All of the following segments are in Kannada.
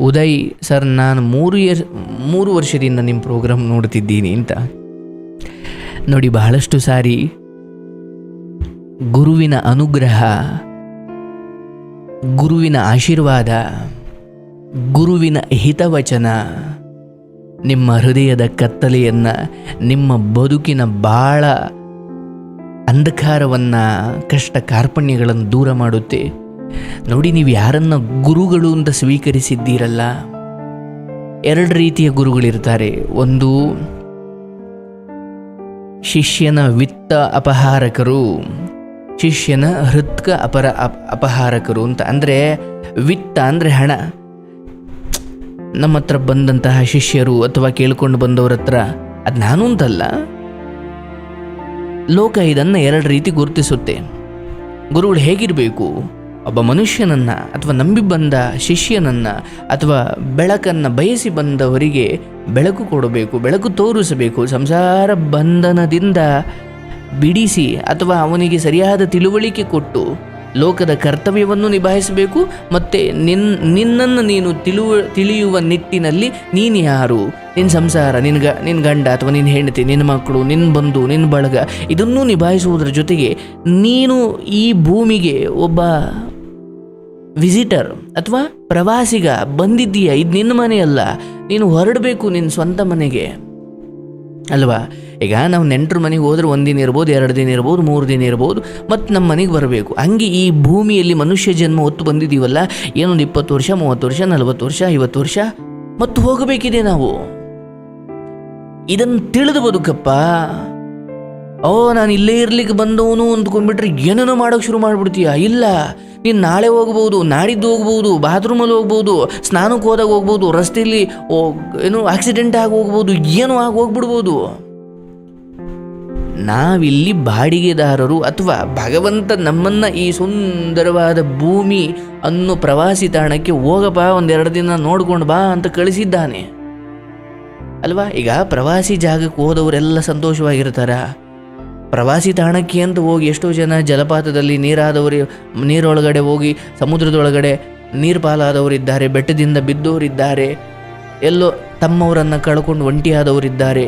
ಉದಯ್ ಸರ್, ನಾನು ಮೂರು ಇಯರ್ ಮೂರು ವರ್ಷದಿಂದ ನಿಮ್ಮ ಪ್ರೋಗ್ರಾಮ್ ನೋಡ್ತಿದ್ದೀನಿ ಅಂತ. ನೋಡಿ, ಬಹಳಷ್ಟು ಸಾರಿ ಗುರುವಿನ ಅನುಗ್ರಹ, ಗುರುವಿನ ಆಶೀರ್ವಾದ, ಗುರುವಿನ ಹಿತವಚನ ನಿಮ್ಮ ಹೃದಯದ ಕತ್ತಲೆಯನ್ನು, ನಿಮ್ಮ ಬದುಕಿನ ಬಾಳ ಅಂಧಕಾರವನ್ನು, ಕಷ್ಟ ಕಾರ್ಪಣ್ಯಗಳನ್ನು ದೂರ ಮಾಡುತ್ತೆ. ನೋಡಿ ನೀವು ಯಾರನ್ನ ಗುರುಗಳು ಅಂತ ಸ್ವೀಕರಿಸಿದ್ದೀರಲ್ಲ? ಎರಡು ರೀತಿಯ ಗುರುಗಳಿರ್ತಾರೆ. ಒಂದು ಶಿಷ್ಯನ ವಿತ್ತ ಅಪಹಾರಕರು, ಶಿಷ್ಯನ ಹೃತ್ಕ ಅಪರ ಅಪ್- ಅಪಹಾರಕರು ಅಂತ. ಅಂದರೆ ವಿತ್ತ ಅಂದರೆ ಹಣ. ನಮ್ಮ ಹತ್ರ ಬಂದಂತಹ ಶಿಷ್ಯರು ಅಥವಾ ಕೇಳ್ಕೊಂಡು ಬಂದವರ ಹತ್ರ ಅದು ನಾನು ಅಂತಲ್ಲ. ಲೋಕ ಇದನ್ನು ಎರಡು ರೀತಿ ಗುರುತಿಸುತ್ತೆ. ಗುರುಗಳು ಹೇಗಿರಬೇಕು? ಒಬ್ಬ ಮನುಷ್ಯನನ್ನು ಅಥವಾ ನಂಬಿ ಬಂದ ಶಿಷ್ಯನನ್ನು ಅಥವಾ ಬೆಳಕನ್ನು ಬಯಸಿ ಬಂದವರಿಗೆ ಬೆಳಕು ಕೊಡಬೇಕು, ಬೆಳಕು ತೋರಿಸಬೇಕು, ಸಂಸಾರ ಬಂಧನದಿಂದ ಬಿಡಿಸಿ ಅಥವಾ ಅವನಿಗೆ ಸರಿಯಾದ ತಿಳುವಳಿಕೆ ಕೊಟ್ಟು ಲೋಕದ ಕರ್ತವ್ಯವನ್ನು ನಿಭಾಯಿಸಬೇಕು ಮತ್ತು ನಿನ್, ನಿನ್ನನ್ನು ನೀನು ತಿಳುವ, ತಿಳಿಯುವ ನಿಟ್ಟಿನಲ್ಲಿ ನೀನು ಯಾರು? ನಿನ್ನ ಸಂಸಾರ ನಿನ್ನ ಗ ನಿನ್ನ ಗಂಡ ಅಥವಾ ನಿನ್ನ ಹೆಂಡತಿ ನಿನ್ನ ಮಕ್ಕಳು ನಿನ್ನ ಬಂಧು ನಿನ್ನ ಬಳಗ ಇದನ್ನೂ ನಿಭಾಯಿಸುವುದರ ಜೊತೆಗೆ ನೀನು ಈ ಭೂಮಿಗೆ ಒಬ್ಬ ವಿಸಿಟರ್ ಅಥವಾ ಪ್ರವಾಸಿಗ ಬಂದಿದ್ದೀಯ? ಇದು ನಿನ್ನ ಮನೆಯಲ್ಲ. ನೀನು ಹೊರಡಬೇಕು ನಿನ್ನ ಸ್ವಂತ ಮನೆಗೆ. ಅಲ್ವಾ? ಈಗ ನಾವು ನೆಂಟರು ಮನೆಗೆ ಹೋದ್ರೆ ಒಂದಿನ ಇರ್ಬೋದು, ಎರಡು ದಿನ ಇರ್ಬೋದು, ಮೂರು ದಿನ ಇರ್ಬೋದು ಮತ್ತು ನಮ್ಮ ಮನೆಗೆ ಬರಬೇಕು. ಹಂಗೆ ಈ ಭೂಮಿಯಲ್ಲಿ ಮನುಷ್ಯ ಜನ್ಮ ಹೊತ್ತು ಬಂದಿದ್ದೀವಲ್ಲ ಏನೊಂದು ಇಪ್ಪತ್ತು ವರ್ಷ, ಮೂವತ್ತು ವರ್ಷ, ನಲವತ್ತು ವರ್ಷ, ಐವತ್ತು ವರ್ಷ? ಮತ್ತು ಹೋಗಬೇಕಿದೆ ನಾವು. ಇದನ್ನು ತಿಳಿದು ಬದುಕಪ್ಪ. ಓ, ನಾನು ಇಲ್ಲೇ ಇರ್ಲಿಕ್ಕೆ ಬಂದವನು ಅಂದ್ಕೊಂಡ್ಬಿಟ್ರೆ ಏನೇನೋ ಮಾಡೋಕೆ ಶುರು ಮಾಡಿಬಿಡ್ತೀಯ? ಇಲ್ಲ. ನೀನು ನಾಳೆ ಹೋಗ್ಬೋದು, ನಾಡಿದ್ದು ಹೋಗ್ಬೋದು, ಬಾತ್ರೂಮಲ್ಲಿ ಹೋಗ್ಬೋದು, ಸ್ನಾನಕ್ಕೆ ಹೋದಾಗ ಹೋಗ್ಬೋದು, ರಸ್ತೆಯಲ್ಲಿ ಏನು ಆಕ್ಸಿಡೆಂಟ್ ಆಗಿ ಹೋಗ್ಬೋದು, ಏನೋ ಆಗಿ ಹೋಗ್ಬಿಡ್ಬೋದು. ನಾವಿಲ್ಲಿ ಬಾಡಿಗೆದಾರರು ಅಥವಾ ಭಗವಂತ ನಮ್ಮನ್ನ ಈ ಸುಂದರವಾದ ಭೂಮಿ ಅನ್ನೋ ಪ್ರವಾಸಿ ತಾಣಕ್ಕೆ ಹೋಗಪ್ಪ, ಒಂದೆರಡು ದಿನ ನೋಡ್ಕೊಂಡು ಬಾ ಅಂತ ಕಳಿಸಿದ್ದಾನೆ. ಅಲ್ವಾ? ಈಗ ಪ್ರವಾಸಿ ಜಾಗಕ್ಕೆ ಹೋದವರೆಲ್ಲ ಸಂತೋಷವಾಗಿರ್ತಾರ? ಪ್ರವಾಸಿ ತಾಣಕ್ಕೆ ಅಂತ ಹೋಗಿ ಎಷ್ಟೋ ಜನ ಜಲಪಾತದಲ್ಲಿ ನೀರಾದವರು, ನೀರೊಳಗಡೆ ಹೋಗಿ ಸಮುದ್ರದೊಳಗಡೆ ನೀರು ಪಾಲಾದವರಿದ್ದಾರೆ ಬೆಟ್ಟದಿಂದ ಬಿದ್ದವರಿದ್ದಾರೆ. ಎಲ್ಲೋ ತಮ್ಮವರನ್ನು ಕಳ್ಕೊಂಡು ಒಂಟಿಯಾದವರಿದ್ದಾರೆ,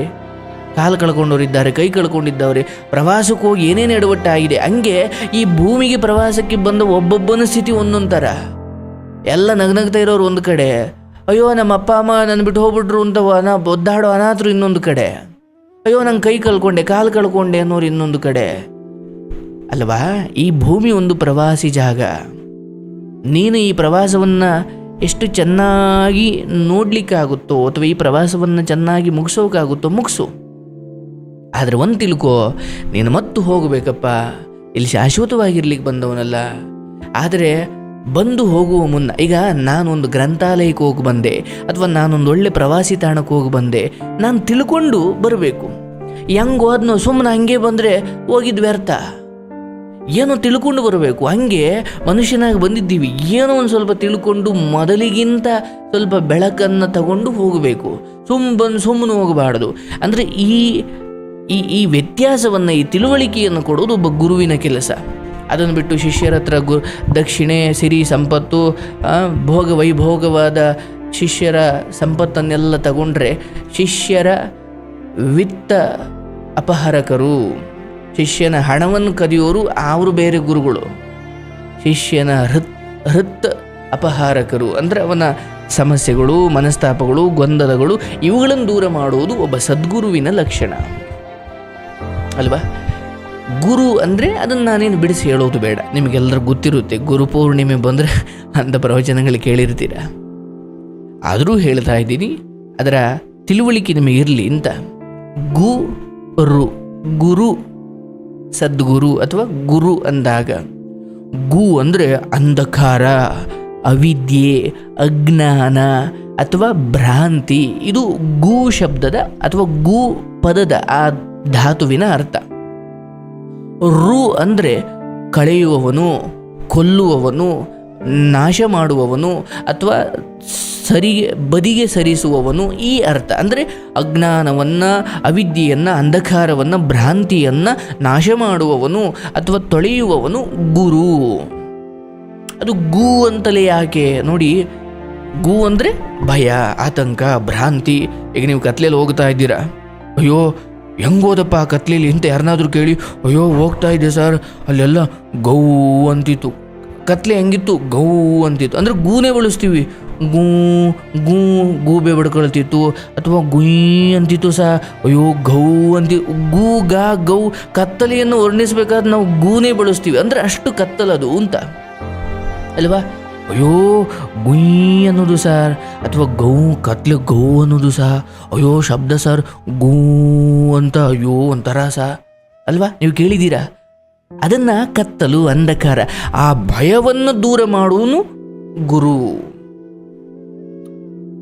ಕಾಲು ಕಳ್ಕೊಂಡವರಿದ್ದಾರೆ, ಕೈ ಕಳ್ಕೊಂಡಿದ್ದವ್ರೆ. ಪ್ರವಾಸಕ್ಕೆ ಹೋಗಿ ಏನೇನು ಎಡವಟ್ಟಾಗಿದೆ? ಹಂಗೆ ಈ ಭೂಮಿಗೆ ಪ್ರವಾಸಕ್ಕೆ ಬಂದ ಒಬ್ಬೊಬ್ಬನ ಸ್ಥಿತಿ ಒಂದೊಂದು ಎಲ್ಲ ನಗ್ನಗ್ತಾ ಇರೋರು ಒಂದು ಕಡೆ. ಅಯ್ಯೋ, ನಮ್ಮ ಅಪ್ಪ, ಅಮ್ಮ ನನ್ನ ಬಿಟ್ಟು ಹೋಗ್ಬಿಟ್ರು ಅಂತ ಅನಾ ಒದ್ದಾಡೋ ಅನಾಥರು ಇನ್ನೊಂದು ಕಡೆ. ಅಯ್ಯೋ, ನಂಗೆ ಕೈ ಕಳ್ಕೊಂಡೆ, ಕಾಲು ಕಳ್ಕೊಂಡೆ ಅನ್ನೋರು ಇನ್ನೊಂದು ಕಡೆ. ಅಲ್ವಾ? ಈ ಭೂಮಿ ಒಂದು ಪ್ರವಾಸಿ ಜಾಗ. ನೀನು ಈ ಪ್ರವಾಸವನ್ನು ಎಷ್ಟು ಚೆನ್ನಾಗಿ ನೋಡಲಿಕ್ಕಾಗುತ್ತೋ ಅಥವಾ ಈ ಪ್ರವಾಸವನ್ನು ಚೆನ್ನಾಗಿ ಮುಗಿಸೋಕ್ಕಾಗುತ್ತೋ ಮುಗಿಸು. ಆದರೆ ಒಂದು ತಿಳ್ಕೋ, ನೀನು ಮತ್ತು ಹೋಗಬೇಕಪ್ಪ. ಇಲ್ಲಿ ಶಾಶ್ವತವಾಗಿರ್ಲಿಕ್ಕೆ ಬಂದವನಲ್ಲ. ಆದರೆ ಬಂದು ಹೋಗುವ ಮುನ್ನ, ಈಗ ನಾನೊಂದು ಗ್ರಂಥಾಲಯಕ್ಕೆ ಹೋಗಿ ಬಂದೆ, ಅಥವಾ ನಾನೊಂದು ಒಳ್ಳೆ ಪ್ರವಾಸಿ ತಾಣಕ್ಕೆ ಹೋಗಿ ಬಂದೆ, ನಾನು ತಿಳ್ಕೊಂಡು ಬರಬೇಕು. ಹೆಂಗೆ ಹೋದ್ನೋ ಸುಮ್ಮನೆ ಹಂಗೆ ಬಂದರೆ ಹೋಗಿದ್ ವ್ಯರ್ಥ ಏನೋ ತಿಳ್ಕೊಂಡು ಬರಬೇಕು. ಹಂಗೆ ಮನುಷ್ಯನಾಗಿ ಬಂದಿದ್ದೀವಿ. ಏನೋ ಒಂದು ಸ್ವಲ್ಪ ತಿಳ್ಕೊಂಡು ಮೊದಲಿಗಿಂತ ಸ್ವಲ್ಪ ಬೆಳಕನ್ನು ತಗೊಂಡು ಹೋಗಬೇಕು. ಸುಮ್ ಬಂದು ಸುಮ್ಮನೆ ಹೋಗಬಾರ್ದು. ಅಂದರೆ ಈ ಈ ಈ ವ್ಯತ್ಯಾಸವನ್ನು, ಈ ತಿಳುವಳಿಕೆಯನ್ನು ಕೊಡೋದು ಒಬ್ಬ ಗುರುವಿನ ಕೆಲಸ. ಅದನ್ನು ಬಿಟ್ಟು ಶಿಷ್ಯರ ಹತ್ರ ಗು, ದಕ್ಷಿಣೆ, ಸಿರಿ, ಸಂಪತ್ತು ಭೋಗ, ವೈಭೋಗವಾದ ಶಿಷ್ಯರ ಸಂಪತ್ತನ್ನೆಲ್ಲ ತಗೊಂಡ್ರೆ ಶಿಷ್ಯರ ವಿತ್ತ ಅಪಹರಕರು. ಶಿಷ್ಯನ ಹಣವನ್ನು ಕದಿಯೋರು ಅವರು ಬೇರೆ ಗುರುಗಳು. ಶಿಷ್ಯನ ಹೃತ್ ಹೃತ್ ಅಪಹಾರಕರು ಅಂದರೆ ಅವನ ಸಮಸ್ಯೆಗಳು, ಮನಸ್ತಾಪಗಳು, ಗೊಂದಲಗಳು ಇವುಗಳನ್ನು ದೂರ ಮಾಡುವುದು ಒಬ್ಬ ಸದ್ಗುರುವಿನ ಲಕ್ಷಣ. ಅಲ್ವಾ? ಗುರು ಅಂದರೆ ಅದನ್ನು ನಾನೇನು ಬಿಡಿಸಿ ಹೇಳೋದು ಬೇಡ. ನಿಮಗೆಲ್ಲರೂ ಗೊತ್ತಿರುತ್ತೆ, ಗುರು ಪೂರ್ಣಿಮೆ ಬಂದರೆ ಅಂಥ ಪ್ರವಚನಗಳು ಕೇಳಿರ್ತೀರ. ಆದರೂ ಹೇಳ್ತಾ ಇದ್ದೀನಿ, ಅದರ ತಿಳುವಳಿಕೆ ನಿಮಗೆ ಇರಲಿ ಅಂತ. ಗು, ರು, ಗುರು, ಸದ್ಗುರು ಅಥವಾ ಗುರು ಅಂದಾಗ, ಗು ಅಂದರೆ ಅಂಧಕಾರ, ಅವಿದ್ಯೆ, ಅಜ್ಞಾನ ಅಥವಾ ಭ್ರಾಂತಿ. ಇದು ಗು ಶಬ್ದದ ಅಥವಾ ಗು ಪದದ ಆ ಧಾತುವಿನ ಅರ್ಥ. ರು ಅಂದರೆ ಕಳೆಯುವವನು, ಕೊಲ್ಲುವವನು, ನಾಶ ಮಾಡುವವನು ಅಥವಾ ಸರಿಗೆ, ಬದಿಗೆ ಸರಿಸುವವನು ಈ ಅರ್ಥ. ಅಂದರೆ ಅಜ್ಞಾನವನ್ನು, ಅವಿದ್ಯೆಯನ್ನು, ಅಂಧಕಾರವನ್ನು, ಭ್ರಾಂತಿಯನ್ನು ನಾಶ ಮಾಡುವವನು ಅಥವಾ ತೊಳೆಯುವವನು ಗುರು. ಅದು ಗು ಅಂತಲೇ ಯಾಕೆ? ನೋಡಿ, ಗು ಅಂದರೆ ಭಯ, ಆತಂಕ, ಭ್ರಾಂತಿ. ಈಗ ನೀವು ಕತ್ಲೆಯಲ್ಲಿ ಹೋಗ್ತಾ ಇದ್ದೀರಾ. ಅಯ್ಯೋ ಹೆಂಗ್ ಹೋದಪ್ಪ ಆ ಕತ್ಲೆಯಲ್ಲಿ ಅಂತ ಯಾರನ್ನಾದ್ರೂ ಕೇಳಿ, ಅಯ್ಯೋ, ಹೋಗ್ತಾ ಇದ್ದೆ ಸರ್. ಅಲ್ಲೆಲ್ಲ ಗೌ ಅಂತಿತ್ತು. ಕತ್ಲೆ ಹೆಂಗಿತ್ತು? ಗೌ ಅಂತಿತ್ತು. ಅಂದ್ರೆ ಗೂನೇ ಬಳಸ್ತೀವಿ. ಗೂ ಗೂ, ಗೂಬೆ ಬಡ್ಕೊಳ್ತಿತ್ತು. ಅಥವಾ ಗುಯ್ ಅಂತಿತ್ತು ಸಹ ಅಯ್ಯೋ, ಗೌ ಅಂತಿ, ಗೂ, ಗಾ, ಗೌ ಕತ್ತಲೆಯನ್ನು ವರ್ಣಿಸ್ಬೇಕಾದ್ರೆ ನಾವು ಗೂನೇ ಬಳಸ್ತೀವಿ. ಅಂದ್ರೆ ಅಷ್ಟು ಕತ್ತಲದು ಅಂತ. ಅಲ್ವಾ? ಅಯ್ಯೋ, ಗುಯ್ ಅನ್ನೋದು ಸರ್, ಅಥವಾ ಗೌ, ಕತ್ಲೆ ಗೌ ಅನ್ನೋದು ಸಹ. ಅಯ್ಯೋ, ಶಬ್ದ ಸರ್, ಗೂ ಅಂತ ಅಯ್ಯೋ ಒಂಥರ ಸ ಅಲ್ವಾ? ನೀವು ಕೇಳಿದ್ದೀರಾ? ಅದನ್ನು ಕತ್ತಲು, ಅಂಧಕಾರ, ಆ ಭಯವನ್ನು ದೂರ ಮಾಡುವನು ಗುರು.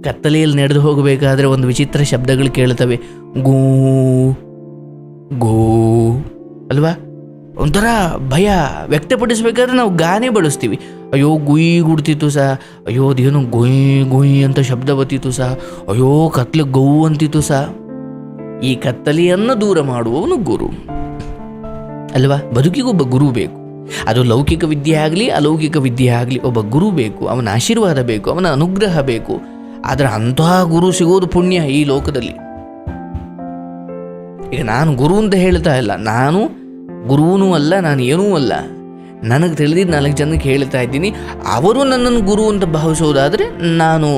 ಕತ್ತಲೆಯಲ್ಲಿ ನಡೆದು ಹೋಗಬೇಕಾದ್ರೆ ಒಂದು ವಿಚಿತ್ರ ಶಬ್ದಗಳು ಕೇಳ್ತವೆ ಗೂ, ಗೋ. ಅಲ್ವಾ? ಒಂಥರ ಭಯ ವ್ಯಕ್ತಪಡಿಸ್ಬೇಕಾದ್ರೆ ನಾವು ಗಾನೆ ಬಳಸ್ತೀವಿ. ಅಯ್ಯೋ, ಗುಯ್ ಗುಡ್ತಿತ್ತು ಸಹ ಅಯ್ಯೋ, ಅದೇನು ಗುಯ್ ಗುಯ್ ಅಂತ ಶಬ್ದ ಬತ್ತಿತ್ತು ಸಹ ಅಯ್ಯೋ, ಕತ್ಲೆ ಗೌ ಅಂತಿತ್ತು ಸಹ ಈ ಕತ್ತಲೆಯನ್ನು ದೂರ ಮಾಡುವವನು ಗುರು. ಅಲ್ವಾ? ಬದುಕಿಗೊಬ್ಬ ಗುರು ಬೇಕು. ಅದು ಲೌಕಿಕ ವಿದ್ಯೆ ಆಗಲಿ, ಅಲೌಕಿಕ ವಿದ್ಯೆ ಆಗಲಿ ಒಬ್ಬ ಗುರು ಬೇಕು. ಅವನ ಆಶೀರ್ವಾದ ಬೇಕು, ಅವನ ಅನುಗ್ರಹ ಬೇಕು. ಆದರೆ ಅಂತಹ ಗುರು ಸಿಗೋದು ಪುಣ್ಯ ಈ ಲೋಕದಲ್ಲಿ. ಈಗ ನಾನು ಗುರು ಅಂತ ಹೇಳ್ತಾ ಇಲ್ಲ. ನಾನು ಗುರುವೂ ಅಲ್ಲ, ನಾನು ಏನೂ ಅಲ್ಲ. ನನಗೆ ತಿಳಿದಿದ್ದು ನಾಲ್ಕು ಜನಕ್ಕೆ ಹೇಳ್ತಾ ಇದ್ದೀನಿ, ಅವರು ನನ್ನನ್ನು ಗುರು ಅಂತ ಭಾವಿಸೋದಾದರೆ ನಾನು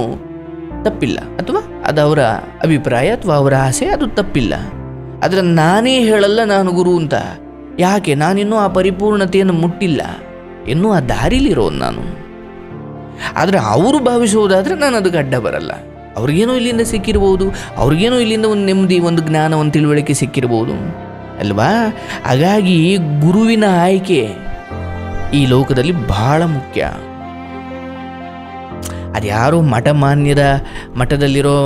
ತಪ್ಪಿಲ್ಲ, ಅಥವಾ ಅದು ಅವರ ಅಭಿಪ್ರಾಯ ಅಥವಾ ಅವರ ಆಸೆ, ಅದು ತಪ್ಪಿಲ್ಲ. ಆದರೆ ನಾನೇ ಹೇಳಲ್ಲ ನಾನು ಗುರು ಅಂತ. ಯಾಕೆ? ನಾನಿನ್ನೂ ಆ ಪರಿಪೂರ್ಣತೆಯನ್ನು ಮುಟ್ಟಿಲ್ಲ. ಇನ್ನೂ ಆ ದಾರಿಲಿರೋನು ನಾನು. ಆದರೆ ಅವರು ಭಾವಿಸುವುದಾದರೆ ನಾನು ಅದಕ್ಕೆ ಅಡ್ಡ ಬರಲ್ಲ. ಅವ್ರಿಗೇನೋ ಇಲ್ಲಿಂದ ಸಿಕ್ಕಿರ್ಬೋದು, ಅವ್ರಿಗೇನೋ ಇಲ್ಲಿಂದ ಒಂದು ನೆಮ್ಮದಿ, ಒಂದು ಜ್ಞಾನ, ಒಂದು ತಿಳುವಳಿಕೆ ಸಿಕ್ಕಿರ್ಬೋದು. ಅಲ್ವಾ? ಹಾಗಾಗಿ ಗುರುವಿನ ಆಯ್ಕೆ ಈ ಲೋಕದಲ್ಲಿ ಬಹಳ ಮುಖ್ಯ. ಅದ್ಯಾರೋ ಮಠ ಮಾನ್ಯರ ಮಠದಲ್ಲಿರೋ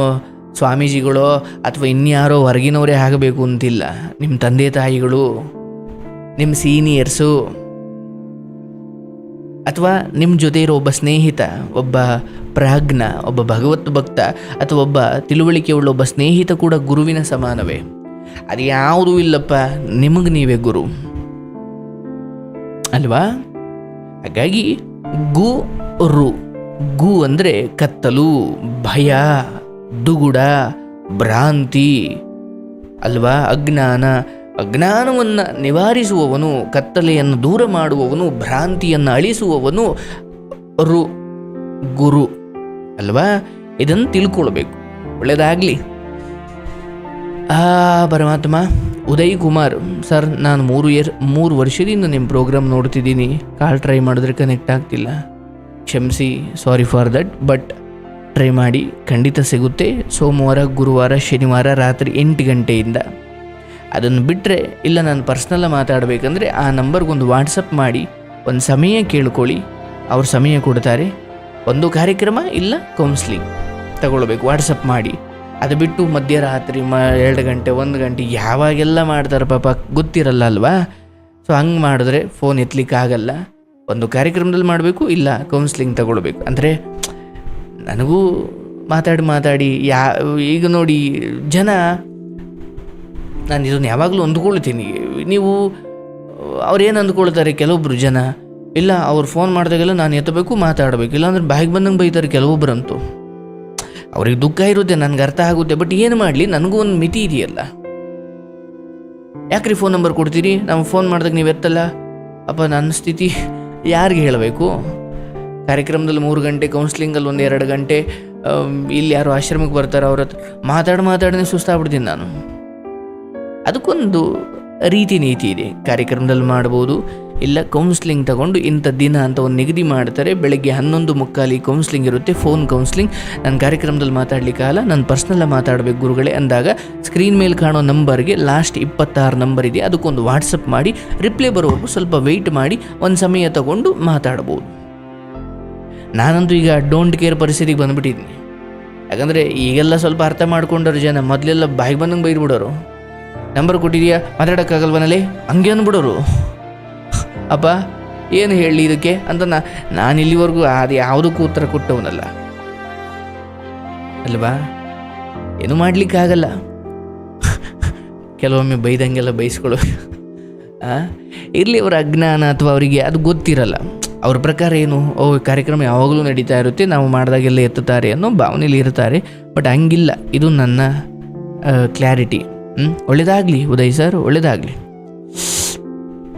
ಸ್ವಾಮೀಜಿಗಳೋ ಅಥವಾ ಇನ್ಯಾರೋ ಹೊರಗಿನವರೇ ಆಗಬೇಕು ಅಂತಿಲ್ಲ. ನಿಮ್ಮ ತಂದೆ ತಾಯಿಗಳು ನಿಮ್ಮ ಸೀನಿಯರ್ಸು, ಅಥವಾ ನಿಮ್ಮ ಜೊತೆ ಇರೋ ಒಬ್ಬ ಸ್ನೇಹಿತ, ಒಬ್ಬ ಪ್ರಾಜ್ಞ, ಒಬ್ಬ ಭಗವತ್ ಭಕ್ತ, ಅಥವಾ ಒಬ್ಬ ತಿಳುವಳಿಕೆ ಒಬ್ಬ ಸ್ನೇಹಿತ ಕೂಡ ಗುರುವಿನ ಸಮಾನವೇ. ಅದು ಯಾವುದೂ ಇಲ್ಲಪ್ಪ, ನಿಮಗೆ ನೀವೇ ಗುರು. ಅಲ್ವಾ? ಹಾಗಾಗಿ ಗು, ರು. ಗು ಅಂದರೆ ಕತ್ತಲು, ಭಯ, ದುಗುಡ, ಭ್ರಾಂತಿ. ಅಲ್ವಾ? ಅಜ್ಞಾನ. ಅಜ್ಞಾನವನ್ನು ನಿವಾರಿಸುವವನು, ಕತ್ತಲೆಯನ್ನು ದೂರ ಮಾಡುವವನು, ಭ್ರಾಂತಿಯನ್ನು ಅಳಿಸುವವನು ರು, ಗುರು. ಅಲ್ವಾ? ಇದನ್ನು ತಿಳ್ಕೊಳ್ಬೇಕು. ಒಳ್ಳೆಯದಾಗಲಿ. ಪರಮಾತ್ಮ ಉದಯ್ ಕುಮಾರ್ ಸರ್, ನಾನು ಮೂರು ಇಯರ್, ಮೂರು ವರ್ಷದಿಂದ ನಿಮ್ಮ ಪ್ರೋಗ್ರಾಮ್ ನೋಡ್ತಿದ್ದೀನಿ. ಕಾಲ್ ಟ್ರೈ ಮಾಡಿದ್ರೆ ಕನೆಕ್ಟ್ ಆಗ್ತಿಲ್ಲ. ಕ್ಷಮಿಸಿ, sorry for that, but try ಮಾಡಿ, ಖಂಡಿತ ಸಿಗುತ್ತೆ. ಸೋಮವಾರ, ಗುರುವಾರ, ಶನಿವಾರ ರಾತ್ರಿ ಎಂಟು ಗಂಟೆಯಿಂದ. ಅದನ್ನು ಬಿಟ್ಟರೆ ಇಲ್ಲ, ನಾನು ಪರ್ಸ್ನಲ್ಲ ಮಾತಾಡಬೇಕಂದ್ರೆ ಆ ನಂಬರ್ಗೊಂದು ವಾಟ್ಸಪ್ ಮಾಡಿ, ಒಂದು ಸಮಯ ಕೇಳ್ಕೊಳ್ಳಿ. ಅವ್ರು ಸಮಯ ಕೊಡ್ತಾರೆ. ಒಂದು ಕಾರ್ಯಕ್ರಮ, ಇಲ್ಲ ಕೌನ್ಸ್ಲಿಂಗ್ ತಗೊಳ್ಬೇಕು ವಾಟ್ಸಪ್ ಮಾಡಿ. ಅದು ಬಿಟ್ಟು ಮಧ್ಯರಾತ್ರಿ ಮ ಎರಡು ಗಂಟೆ, ಒಂದು ಗಂಟೆ ಯಾವಾಗೆಲ್ಲ ಮಾಡ್ತಾರೆ ಪಾಪ ಗೊತ್ತಿರಲ್ಲ ಅಲ್ವಾ ಸೊ ಹಂಗೆ ಮಾಡಿದ್ರೆ ಫೋನ್ ಎತ್ತಲಿಕ್ಕೆ ಆಗಲ್ಲ ಒಂದು ಕಾರ್ಯಕ್ರಮದಲ್ಲಿ ಮಾಡಬೇಕು, ಇಲ್ಲ ಕೌನ್ಸ್ಲಿಂಗ್ ತಗೊಳ್ಬೇಕು. ಅಂದರೆ ನನಗೂ ಮಾತಾಡಿ ಮಾತಾಡಿ, ಯಾ, ಈಗ ನೋಡಿ ಜನ, ನಾನು ಇದನ್ನು ಯಾವಾಗಲೂ ಅಂದ್ಕೊಳ್ತೀನಿ. ನೀವು ಅವ್ರೇನು ಅಂದ್ಕೊಳ್ತಾರೆ ಕೆಲವೊಬ್ಬರು ಜನ? ಇಲ್ಲ, ಅವ್ರು ಫೋನ್ ಮಾಡಿದಾಗೆಲ್ಲ ನಾನು ಎತ್ತಬೇಕು, ಮಾತಾಡಬೇಕು. ಇಲ್ಲಾಂದ್ರೆ ಬ್ಯಾಗ್ ಬಂದಂಗೆ ಬೈತಾರೆ ಕೆಲವೊಬ್ಬರಂತೂ ಅವ್ರಿಗೆ ದುಃಖ ಇರುತ್ತೆ, ನನಗೆ ಅರ್ಥ ಆಗುತ್ತೆ ಬಟ್ ಏನು ಮಾಡಲಿ? ನನಗೂ ಒಂದು ಮಿತಿ ಇದೆಯಲ್ಲ. ಯಾಕ್ರಿ ಫೋನ್ ನಂಬರ್ ಕೊಡ್ತೀರಿ? ನಾವು ಫೋನ್ ಮಾಡಿದಾಗ ನೀವು ಎತ್ತಲ್ಲ? ಅಪ್ಪ ನನ್ನ ಸ್ಥಿತಿ ಯಾರಿಗೆ ಹೇಳಬೇಕು? ಕಾರ್ಯಕ್ರಮದಲ್ಲಿ ಮೂರು ಗಂಟೆ ಕೌನ್ಸಿಲಿಂಗಲ್ಲಿ ಒಂದು ಎರಡು ಗಂಟೆ ಇಲ್ಲಿ ಯಾರು ಆಶ್ರಮಕ್ಕೆ ಬರ್ತಾರೆ, ಅವ್ರ ಹತ್ರ ಮಾತಾಡಿ ಮಾತಾಡನೆ ಸುಸ್ತಾಗ್ಬಿಡ್ತೀನಿ ನಾನು. ಅದಕ್ಕೊಂದು ರೀತಿ ನೀತಿ ಇದೆ. ಕಾರ್ಯಕ್ರಮದಲ್ಲಿ ಮಾಡ್ಬೋದು. ಇಲ್ಲ ಕೌನ್ಸ್ಲಿಂಗ್ ತಗೊಂಡು ಇಂಥ ದಿನ ಅಂತ ಒಂದು ನಿಗದಿ ಮಾಡ್ತಾರೆ. ಬೆಳಗ್ಗೆ ಹನ್ನೊಂದು ಮುಕ್ಕಾಲಿ ಕೌನ್ಸ್ಲಿಂಗ್ ಇರುತ್ತೆ. ಫೋನ್ ಕೌನ್ಸ್ಲಿಂಗ್ ನನ್ನ ಕಾರ್ಯಕ್ರಮದಲ್ಲಿ ಮಾತಾಡ್ಲಿಕ್ಕಾಗಲ್ಲ ನಾನು ಪರ್ಸ್ನಲ್ಲ ಮಾತಾಡಬೇಕು ಗುರುಗಳೇ ಅಂದಾಗ ಸ್ಕ್ರೀನ್ ಮೇಲೆ ಕಾಣೋ ನಂಬರ್ಗೆ ಲಾಸ್ಟ್ ಇಪ್ಪತ್ತಾರು ನಂಬರ್ ಇದೆ. ಅದಕ್ಕೊಂದು ವಾಟ್ಸಪ್ ಮಾಡಿ ರಿಪ್ಲೈ ಬರೋವರೆಗೂ ಸ್ವಲ್ಪ ವೆಯ್ಟ್ ಮಾಡಿ, ಒಂದು ಸಮಯ ತಗೊಂಡು ಮಾತಾಡ್ಬೋದು. ನಾನಂತೂ ಈಗ ಡೋಂಟ್ ಕೇರ್ ಪರಿಸ್ಥಿತಿಗೆ ಬಂದುಬಿಟ್ಟಿದ್ದೀನಿ. ಯಾಕಂದರೆ ಈಗೆಲ್ಲ ಸ್ವಲ್ಪ ಅರ್ಥ ಮಾಡ್ಕೊಂಡವ್ರು ಜನ. ಮೊದಲೆಲ್ಲ ಬಾಯಿಗೆ ಬಂದಂಗೆ ಬೈದ್ಬಿಡೋರು. ನಂಬರ್ ಕೊಟ್ಟಿದೀಯಾ? ಮಾತಾಡೋಕ್ಕಾಗಲ್ವನಲ್ಲಿ? ಹಂಗೆ ಅಂದ್ಬಿಡೋರು. ಅಪ್ಪ, ಏನು ಹೇಳಿ ಇದಕ್ಕೆ? ಅಂತ ನಾನು ಇಲ್ಲಿವರೆಗೂ ಅದು ಯಾವುದಕ್ಕೂ ಉತ್ತರ ಕೊಟ್ಟವನಲ್ಲ. ಅಲ್ವಾ? ಏನು ಮಾಡಲಿಕ್ಕಾಗಲ್ಲ. ಕೆಲವೊಮ್ಮೆ ಬೈದಂಗೆಲ್ಲ ಬೈಸ್ಕೊಳ್ಳೋ. ಇರಲಿ ಅವರ ಅಜ್ಞಾನ ಅಥವಾ ಅವರಿಗೆ ಅದು ಗೊತ್ತಿರಲ್ಲ. ಅವ್ರ ಪ್ರಕಾರ ಏನು? ಓ ಕಾರ್ಯಕ್ರಮ ಯಾವಾಗಲೂ ನಡೀತಾ ಇರುತ್ತೆ. ನಾವು ಮಾಡಿದಾಗೆಲ್ಲ ಎತ್ತುತ್ತಾರೆ ಅನ್ನೋ ಭಾವನೆಯಲ್ಲಿ ಇರ್ತಾರೆ. ಬಟ್ ಹಂಗಿಲ್ಲ. ಇದು ನನ್ನ ಕ್ಲಾರಿಟಿ ಹ್ಞೂ ಒಳ್ಳೆಯದಾಗಲಿ ಉದಯ್ ಸರ್ ಒಳ್ಳೇದಾಗಲಿ.